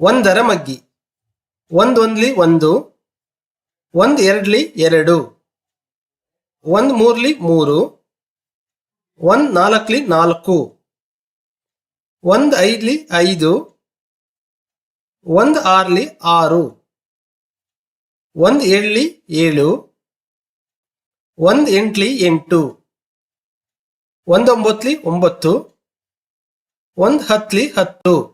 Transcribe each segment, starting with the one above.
ಒಂದರ ಮಗ್ಗಿ. ಒಂದೊಂದ್ಲಿ ಒಂದು ಒಂದು ಎರಡ್ಲಿ ಎರಡು, ಒಂದ್ ಮೂರ್ಲಿ ಮೂರು, ಒಂದ್ ನಾಲ್ಕ್ಲಿ ನಾಲ್ಕು, ಒಂದ್ ಐದ್ಲಿ ಐದು, ಒಂದ್ ಆರ್ಲಿ ಆರು, ಒಂದ್ ಏಳ್ಲಿ ಏಳು, ಒಂದ್ ಎಂಟ್ಲಿ ಎಂಟು ಒಂದೊಂಬತ್ಲಿ ಒಂಬತ್ತು, ಒಂದ್ ಹತ್ಲಿ ಹತ್ತು.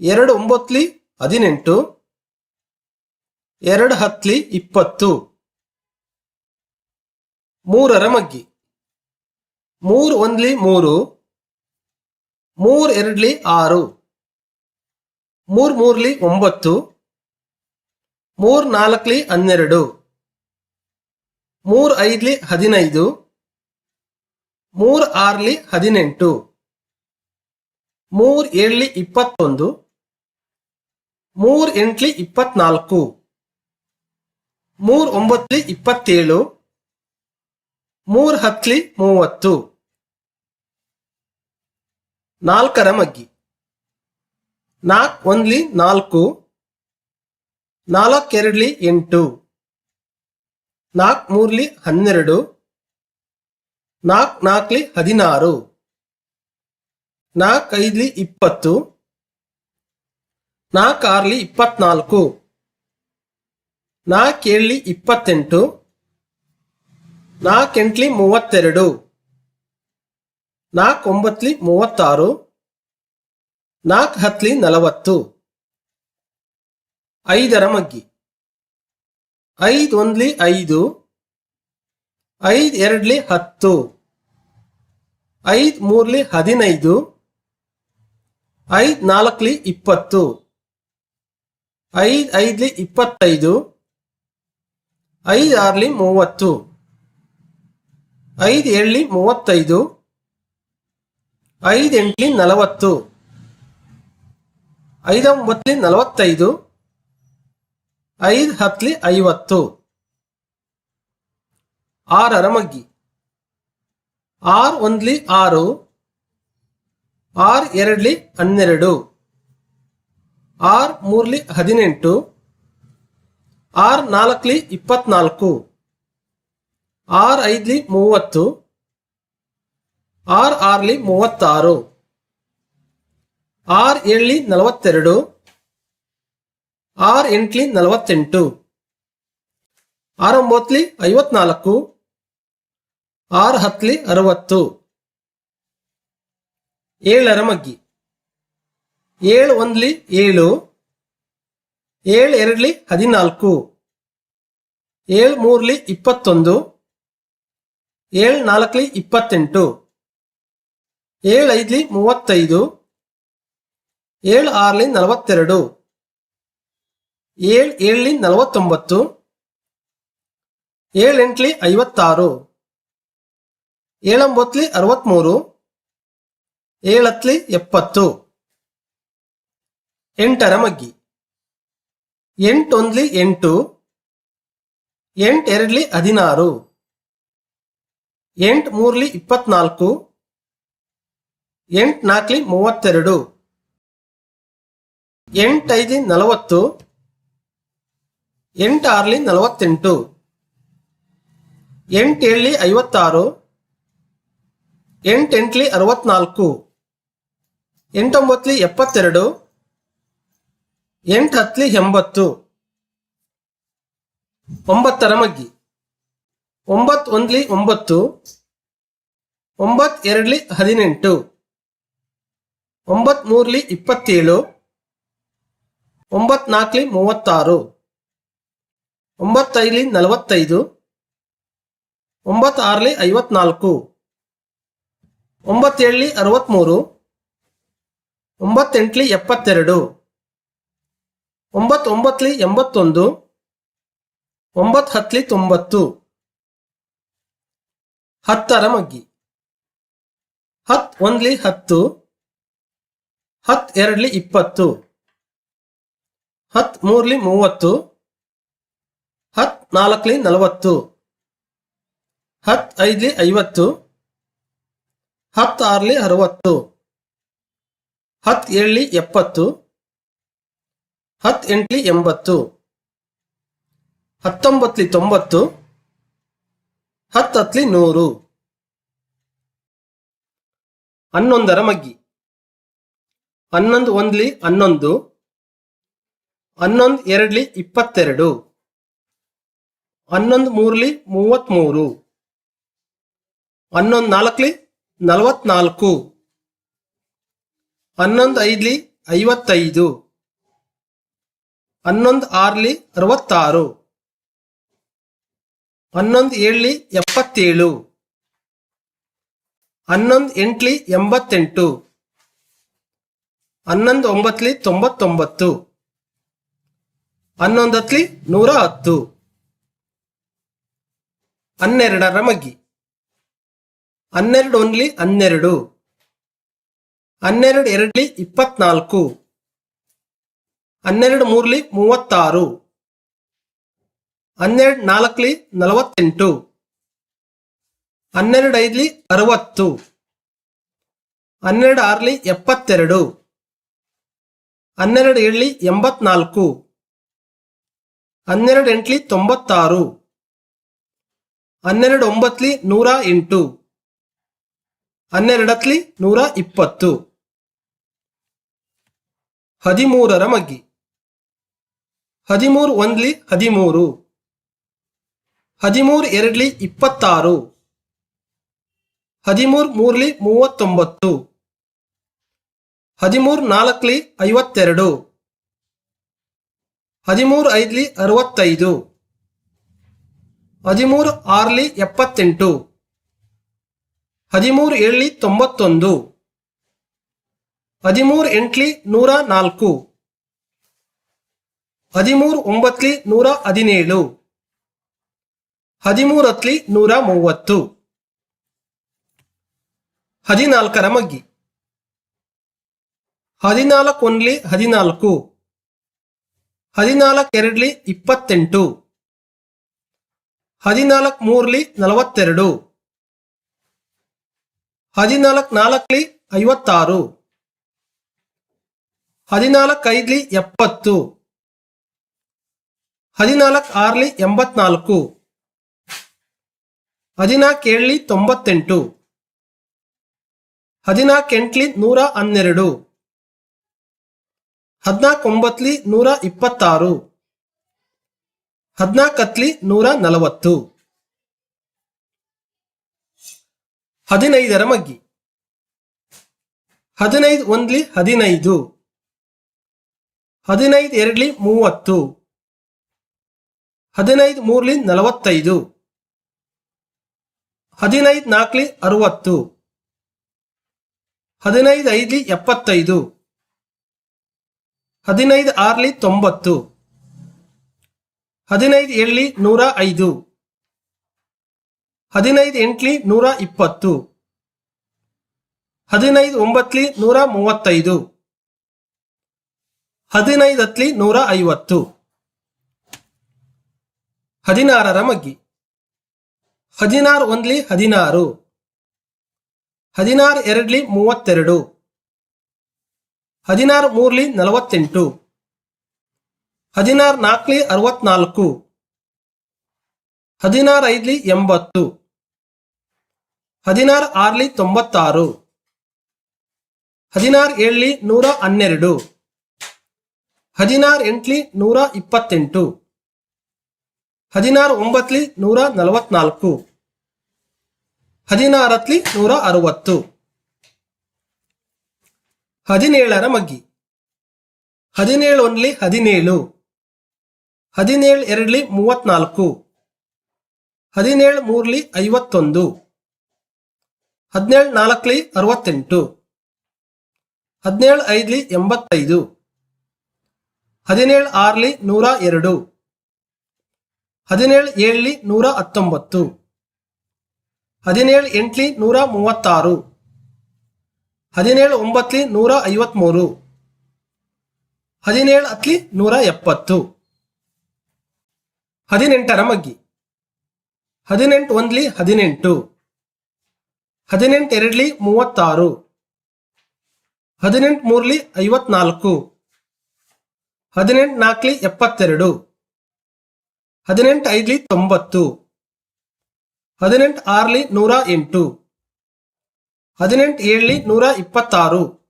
ಎರಡು ಒಂಬತ್ತಲಿ ಹದಿನೆಂಟು, ಎರಡು ಹತ್ತಲಿ ಇಪ್ಪತ್ತು, ಮೂರರ ಮಗ್ಗಿ. ಮೂರು ಒಂದ್ಲಿ ಮೂರು, ಮೂರ್ ಎರಡ್ಲಿ ಆರು, ಮೂರ್ ಮೂರ್ಲಿ ಒಂಬತ್ತು, ಮೂರ್ ನಾಲ್ಕ್ಲಿ ಹನ್ನೆರಡು, ಮೂರ್ ಐದ್ಲಿ ಹದಿನೈದು, ಮೂರ್ ಆರ್ಲಿ ಹದಿನೆಂಟು, ಮೂರ್ ಏಳ್ಲಿ ಇಪ್ಪತ್ತೊಂದು ಮೂರ್ ಎಂಟ್ಲಿ ಇಪ್ಪತ್ನಾಲ್ಕು. ಮೂರ್ ಒಂಬತ್ಲಿ ಇಪ್ಪತ್ತೇಳು. ಮೂರ್ ಹತ್ಲಿ ಮೂವತ್ತು. ನಾಲ್ಕರ ಮಗ್ಗಿ ನಾಲ್ಕ್ ಒಂದ್ಲಿ ನಾಲ್ಕು. ನಾಲ್ಕೆರಡ್ಲಿ ಎಂಟು. ನಾಲ್ಕು ಮೂರ್ಲಿ ಹನ್ನೆರಡು. ನಾಲ್ಕು ನಾಲ್ಕ್ಲಿ ಹದಿನಾರು. ನಾಲ್ಕೈದ್ಲಿ ಇಪ್ಪತ್ತು. ನಾಲ್ಕ್ ಕಾರ್ಲಿ ಇಪ್ಪತ್ನಾಲ್ಕು. ನಾಲ್ಕೇಳ್ಲಿ ಇಪ್ಪತ್ತೆಂಟು. ನಾಲ್ಕೆಂಟ್ಲಿ ಮೂವತ್ತೆರಡು. ನಾಲ್ಕ್ ಒಂಬತ್ಲಿ ಮೂವತ್ತಾರು. ನಾಲ್ಕು ಹತ್ಲಿ ನಲವತ್ತು. ಐದರ ಮಗ್ಗಿ. ಐದ್ ಒಂದ್ಲಿ ಐದು. ಐದ್ ಎರಡ್ಲಿ ಹತ್ತು. ಐದ್ ಮೂರ್ಲಿ ಹದಿನೈದು. ಐದ್ ನಾಲ್ಕಲಿ ಇಪ್ಪತ್ತು. ಐದ್, ಐದ್ಲಿ ಇಪ್ಪತ್ತೈದು, ಐದ್ ಆರ್ಲಿ ಮೂವತ್ತು, ಐದ್ ಏಳ್ಲಿ ಮೂವತ್ತೈದು, ಐದ್ ಎಂಟ್ಲಿ ನಲವತ್ತು ಐದೊಂಬತ್ಲಿ ನಲವತ್ತೈದು, ಐದ್ ಹತ್ಲಿ ಐವತ್ತು. ಆರರ ಮಗ್ಗಿ. ಆರ್ ಒಂದ್ಲಿ ಆರು, ಆರ್ ಎರಡ್ಲಿ ಹನ್ನೆರಡು. ಆರ್ ಮೂರ್ಲಿ ಹದಿನೆಂಟು, ಆರ್ ನಾಲ್ಕ್ಲಿ ಇಪ್ಪತ್ನಾಲ್ಕು, ಆರ್ ಐದ್ಲಿ ಮೂವತ್ತು, ಆರ್ ಆರ್ಲಿ ಮೂವತ್ತಾರು, ಆರ್ ಏಳ್ಲಿ ನಲವತ್ತೆರಡು, ಆರ್ ಎಂಟ್ಲಿ ನಲವತ್ತೆಂಟು, ಆರ್ ಒಂಬತ್ಲಿ ಐವತ್ನಾಲ್ಕು, ಆರ್ ಹತ್ಲಿ ಅರವತ್ತು. ಏಳರ ಮಗ್ಗಿ. ಏಳು ಒಂದ್ಲಿ ಏಳು ಏಳು ಎರಡ್ಲಿ ಹದಿನಾಲ್ಕು, ಏಳು ಮೂರ್ಲಿ ಇಪ್ಪತ್ತೊಂದು, ಏಳು ನಾಲ್ಕಲಿ ಇಪ್ಪತ್ತೆಂಟು, ಏಳು ಐದ್ಲಿ ಮೂವತ್ತೈದು, ಏಳು ಆರ್ಲಿ ನಲವತ್ತೆರಡು, ಏಳು ಏಳ್ಲಿ ನಲವತ್ತೊಂಬತ್ತು, ಏಳು ಎಂಟ್ಲಿ ಐವತ್ತಾರು ಏಳೊಂಬತ್ತಲಿ ಅರವತ್ತ್ಮೂರು ಏಳತ್ಲಿ ಎಪ್ಪತ್ತು. ಎಂಟರ ಮಗ್ಗಿ. ಎಂಟೊಂದ್ಲಿ ಎಂಟು ಎಂಟೆರಡ್ಲಿ ಹದಿನಾರು, ಎಂಟು ಮೂರ್ಲಿ ಇಪ್ಪತ್ನಾಲ್ಕು, ಎಂಟು ನಾಲ್ಕಲಿ ಮೂವತ್ತೆರಡು ಎಂಟೈದು ನಲವತ್ತು, ಎಂಟ್ ಆರ್ಲಿ ನಲವತ್ತೆಂಟು ಎಂಟೇಳಲಿ ಐವತ್ತಾರು ಎಂಟೆಂಟ್ಲಿ ಅರವತ್ನಾಲ್ಕು, ಎಂಟೊಂಬತ್ಲಿ ಎಪ್ಪತ್ತೆರಡು ಎಂಟ್ ಹತ್ತಲಿ ಎಂಬತ್ತು. ಒಂಬತ್ತರ ಮಗ್ಗಿ. ಒಂಬತ್ ಒಂದ್ಲಿ ಒಂಬತ್ತು. ಒಂಬತ್ ಎರಡ್ಲಿ ಹದಿನೆಂಟು. ಒಂಬತ್ ಮೂರ್ಲಿ ಇಪ್ಪತ್ತೇಳು. ಒಂಬತ್ ನಾಲ್ಕಲಿ ಮೂವತ್ತಾರು. ಒಂಬತ್ತೈದ್ಲಿ ನಲವತ್ತೈದು. ಒಂಬತ್ತಾರಲಿ ಐವತ್ನಾಲ್ಕು. ಒಂಬತ್ತೇಳಲಿ ಅರವತ್ಮೂರು. ಒಂಬತ್ತೆಂಟ್ಲಿ ಎಪ್ಪತ್ತೆರಡು. ಒಂಬತ್ತು ಒಂಬತ್ಲಿ ಎಂಬತ್ತೊಂದು ಒಂಬತ್ತು ಹತ್ತಲಿ ತೊಂಬತ್ತು. ಹತ್ತರ ಮಗ್ಗಿ. ಹತ್ ಒಂದ್ಲಿ ಹತ್ತು ಹತ್ ಎರಡ್ಲಿ ಇಪ್ಪತ್ತು ಹತ್ ಮೂರ್ಲಿ ಮೂವತ್ತು ಹತ್ ನಾಲ್ಕಲಿ ನಲವತ್ತು ಹತ್ ಐದ್ಲಿ ಐವತ್ತು ಹತ್ ಆರ್ಲಿ ಅರವತ್ತು ಹತ್ ಏಳ್ಲಿ ಎಪ್ಪತ್ತು ಹತ್ ಎಂಟ್ಲಿ ಎಂಬತ್ತು ಹತ್ತೊಂಬತ್ಲಿ ತೊಂಬತ್ತು ಹತ್ತತ್ಲಿ ನೂರು ಹನ್ನೊಂದರ ಮಗ್ಗಿ. ಹನ್ನೊಂದು ಒಂದ್ಲಿ ಹನ್ನೊಂದು ಹನ್ನೊಂದು ಎರಡ್ಲಿ ಇಪ್ಪತ್ತೆರಡು, ಹನ್ನೊಂದು ಮೂರ್ಲಿ ಮೂವತ್ಮೂರು, ಹನ್ನೊಂದು ನಾಲ್ಕಲಿ ನಲವತ್ನಾಲ್ಕು, ಹನ್ನೊಂದು ಐದ್ಲಿ ಐವತ್ತೈದು. ಹನ್ನೊಂದು ಆರ್ಲಿ ಅರವತ್ತಾರು. ಹನ್ನೊಂದು ಏಳ್ಲಿ ಎಪ್ಪತ್ತೇಳು. ಹನ್ನೊಂದು ಎಂಟ್ಲಿ ಎಂಬತ್ತೆಂಟು. ಹನ್ನೊಂದು ಒಂಬತ್ತಲಿ ತೊಂಬತ್ತೊಂಬತ್ತು. ಹನ್ನೊಂದು ಹತ್ಲಿ ನೂರ ಹತ್ತು. ಹನ್ನೆರಡರ ಮಗ್ಗಿ. ಹನ್ನೆರಡು ಒಂದ್ಲಿ ಹನ್ನೆರಡು. ಹನ್ನೆರಡು ಎರಡ್ಲಿ ಇಪ್ಪತ್ನಾಲ್ಕು. ಹನ್ನೆರಡು ಮೂರ್ಲಿ ಮೂವತ್ತಾರು. ಹನ್ನೆರಡು ನಾಲ್ಕಲಿ ನಲವತ್ತೆಂಟು. ಹನ್ನೆರಡು ಐದ್ಲಿ ಅರವತ್ತು. ಹನ್ನೆರಡು ಆರ್ಲಿ ಎಪ್ಪತ್ತೆರಡು. ಹನ್ನೆರಡು ಏಳ್ಲಿ ಎಂಬತ್ನಾಲ್ಕು. ಹನ್ನೆರಡು ಎಂಟ್ಲಿ ತೊಂಬತ್ತಾರು. ಹನ್ನೆರಡು ಒಂಬತ್ಲಿ ನೂರ ಎಂಟು. ಹನ್ನೆರಡತ್ಲಿ ನೂರ ಇಪ್ಪತ್ತು. ಹದಿಮೂರರ ಮಗ್ಗಿ. ಹದಿಮೂರು ಒಂದ್ಲಿ ಹದಿಮೂರು. ಹದಿಮೂರು ಎರಡ್ಲಿ ಇಪ್ಪತ್ತಾರು. ಹದಿಮೂರು ಮೂರ್ಲಿ ಮೂವತ್ತೊಂಬತ್ತು. ಹದಿಮೂರು ನಾಲ್ಕಲಿ ಐವತ್ತೆರಡು. ಹದಿಮೂರು ಐದ್ಲಿ ಅರವತ್ತೈದು. ಹದಿಮೂರು ಆರ್ಲಿ ಎಪ್ಪತ್ತೆಂಟು. ಹದಿಮೂರು ಏಳ್ಲಿ ತೊಂಬತ್ತೊಂದು. ಹದಿಮೂರು ಎಂಟ್ಲಿ ನೂರ ನಾಲ್ಕು. ಹದಿಮೂರು ಒಂಬತ್ಲಿ ನೂರ ಹದಿನೇಳು. ಹದಿಮೂರತ್ಲಿ ನೂರ ಮೂವತ್ತು. ಹದಿನಾಲ್ಕರ ಮಗ್ಗಿ. ಹದಿನಾಲ್ಕು ಒಂದ್ಲಿ ಹದಿನಾಲ್ಕು. ಹದಿನಾಲ್ಕೆರಡ್ಲಿ ಇಪ್ಪತ್ತೆಂಟು. ಹದಿನಾಲ್ಕು ಮೂರ್ಲಿ ನಲವತ್ತೆರಡು. ಹದಿನಾಲ್ಕು ನಾಲ್ಕಲಿ ಐವತ್ತಾರು. ಹದಿನಾಲ್ಕೈದ್ಲಿ ಎಪ್ಪತ್ತು. ಹದಿನಾಲ್ಕು ಆರ್ಲಿ ಎಂಬತ್ನಾಲ್ಕು. ಹದಿನಾಲ್ಕು ಏಳ್ಲಿ ತೊಂಬತ್ತೆಂಟು. ಹದಿನಾಲ್ಕು ಎಂಟ್ಲಿ ನೂರ ಹನ್ನೆರಡು. ಹದಿನಾಲ್ಕು ಒಂಬತ್ಲಿ ನೂರ ಇಪ್ಪತ್ತಾರು. ಹದಿನಾಲ್ಕು ಹತ್ಲಿ ನೂರ ನಲವತ್ತು. ಹದಿನೈದರ ಮಗ್ಗಿ. ಹದಿನೈದು ಒಂದ್ಲಿ ಹದಿನೈದು. ಹದಿನೈದು ಎರಡ್ಲಿ ಮೂವತ್ತು. ಹದಿನೈದು ಮೂರ್ಲಿ ನಲವತ್ತೈದು. ಹದಿನೈದು ನಾಲ್ಕಲಿ ಅರವತ್ತು. ಹದಿನೈದು ಐದ್ಲಿ ಎಪ್ಪತ್ತೈದು. ಹದಿನೈದು ಆರ್ಲಿ ತೊಂಬತ್ತು. ಹದಿನೈದು ಏಳ್ಲಿ ನೂರ ಐದು. ಹದಿನೈದು ಎಂಟ್ಲಿ ನೂರ ಇಪ್ಪತ್ತು. ಹದಿನೈದು ಒಂಬತ್ತಲಿ ನೂರ ಮೂವತ್ತೈದು. ಹದಿನೈದು ಹತ್ತಲಿ ನೂರ ಐವತ್ತು. ಹದಿನಾರರ ಮಗ್ಗಿ. ಹದಿನಾರು ಒಂದ್ಲಿ ಹದಿನಾರು. ಹದಿನಾರು ಎರಡ್ಲಿ ಮೂವತ್ತೆರಡು. ಹದಿನಾರು ಮೂರ್ಲಿ ನಲವತ್ತೆಂಟು. ಹದಿನಾರು ನಾಲ್ಕಲಿ ಅರವತ್ನಾಲ್ಕು. ಹದಿನಾರು ಐದ್ಲಿ ಎಂಬತ್ತು. ಹದಿನಾರು ಆರ್ಲಿ ತೊಂಬತ್ತಾರು. ಹದಿನಾರು ಏಳ್ಲಿ ನೂರ ಹನ್ನೆರಡು. ಹದಿನಾರು ಎಂಟ್ಲಿ ನೂರ ಇಪ್ಪತ್ತೆಂಟು. ಹದಿನಾರು ಒಂಬತ್ಲಿ ನೂರ ನಲವತ್ನಾಲ್ಕು. ಹದಿನಾರತ್ಲಿ ನೂರ ಅರವತ್ತು. ಹದಿನೇಳರ ಮಗ್ಗಿ. ಹದಿನೇಳು ಒಂದ್ಲಿ ಹದಿನೇಳು. ಹದಿನೇಳು ಎರಡ್ಲಿ ಮೂವತ್ನಾಲ್ಕು. ಹದಿನೇಳು ಮೂರ್ಲಿ ಐವತ್ತೊಂದು. ಹದಿನೇಳು ನಾಲ್ಕಲಿ ಅರವತ್ತೆಂಟು. ಹದಿನೇಳು ಐದ್ಲಿ ಎಂಬತ್ತೈದು. ಹದಿನೇಳು ಆರ್ಲಿ ನೂರ ಎರಡು. ಹದಿನೇಳು ಏಳ್ಲಿ ನೂರ ಹತ್ತೊಂಬತ್ತು. ಹದಿನೇಳು ಎಂಟ್ಲಿ ನೂರ ಮೂವತ್ತಾರು. ಹದಿನೇಳು ಒಂಬತ್ತಲಿ ನೂರ ಐವತ್ಮೂರು. ಹದಿನೇಳು ಹತ್ಲಿ ನೂರ ಎಪ್ಪತ್ತು. ಹದಿನೆಂಟರ ಮಗ್ಗಿ. ಹದಿನೆಂಟು ಒಂದ್ಲಿ ಹದಿನೆಂಟು. ಹದಿನೆಂಟು ಎರಡ್ಲಿ ಮೂವತ್ತಾರು. ಹದಿನೆಂಟು ಮೂರ್ಲಿ ಐವತ್ನಾಲ್ಕು. ಹದಿನೆಂಟು ನಾಲ್ಕಲಿ ಎಪ್ಪತ್ತೆರಡು. ಹದಿನೆಂಟು ಐದ್ಲಿ ತೊಂಬತ್ತು. ಹದಿನೆಂಟು ಆರ್ಲಿ ನೂರ ಎಂಟು. ಹದಿನೆಂಟು ಏಳ್ಲಿ ನೂರ ಇಪ್ಪತ್ತಾರು.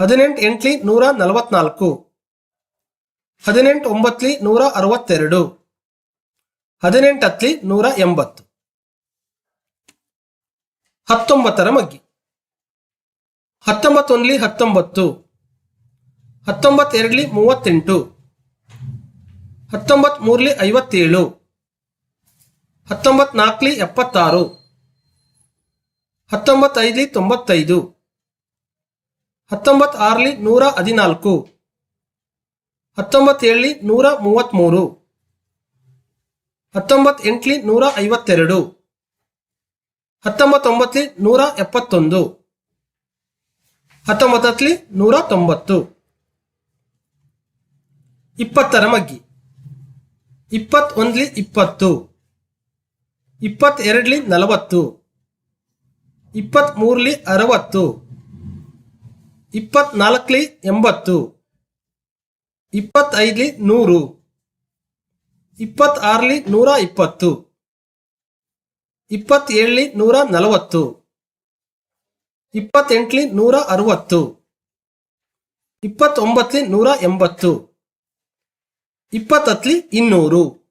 ಹದಿನೆಂಟು ಎಂಟ್ಲಿ ನೂರ ನಲವತ್ನಾಲ್ಕು. ಹದಿನೆಂಟು ಒಂಬತ್ತಲಿ ನೂರ ಅರವತ್ತೆರಡು. ಹದಿನೆಂಟು ಹತ್ತಲಿ ನೂರ ಎಂಬತ್ತು. ಹತ್ತೊಂಬತ್ತರ ಮಗ್ಗಿ. ಹತ್ತೊಂಬತ್ತೊಂದ್ಲಿ ಹತ್ತೊಂಬತ್ತು. ಹತ್ತೊಂಬತ್ತೆರಡ್ಲಿ ಮೂವತ್ತೆಂಟು. ಹತ್ತೊಂಬತ್ ಮೂರ್ಲಿ ಐವತ್ತೇಳು. ಹತ್ತೊಂಬತ್ ನಾಲ್ಕಲಿ ಎಪ್ಪತ್ತಾರು. ಹತ್ತೊಂಬತ್ತೈದ್ಲಿ ತೊಂಬತ್ತೈದು. ಹತ್ತೊಂಬತ್ ಆರ್ಲಿ ನೂರ ಹದಿನಾಲ್ಕು. ಹತ್ತೊಂಬತ್ತೇಳಲಿ ನೂರ ಮೂವತ್ತ್ಮೂರು ಹತ್ತೊಂಬತ್ ಎಂಟ್ಲಿ ನೂರ ಐವತ್ತೆರಡು. ಹತ್ತೊಂಬತ್ತೊಂಬತ್ತಲಿ ನೂರ ಎಪ್ಪತ್ತೊಂದು. ಹತ್ತೊಂಬತ್ತಲಿ ನೂರ ತೊಂಬತ್ತು. ಇಪ್ಪತ್ತರ ಮಗ್ಗಿ. ಇಪ್ಪತ್ತೊಂದ್ಲಿ ಇಪ್ಪತ್ತು, ಇಪ್ಪತ್ತೆರಡ್ಲಿ ನಲವತ್ತು, ಇಪ್ಪತ್ತ್ಮೂರಲಿ ಅರವತ್ತು ಇಪ್ಪತ್ನಾಲ್ಕಲಿ ಎಂಬತ್ತು, ಇಪ್ಪತ್ತೈದ್ಲಿ ನೂರು, ಇಪ್ಪತ್ತಾರ್ಲಿ ನೂರ ಇಪ್ಪತ್ತು, ಇಪ್ಪತ್ತೇಳಲಿ ನೂರ ನಲವತ್ತು, ಇಪ್ಪತ್ತೆಂಟ್ಲಿ ನೂರ ಅರವತ್ತು, ಇಪ್ಪತ್ತೊಂಬತ್ತಲಿ ನೂರ ಎಂಬತ್ತು. ಇಪ್ಪತ್ತತ್ಲಿ ಇನ್ನೂರು.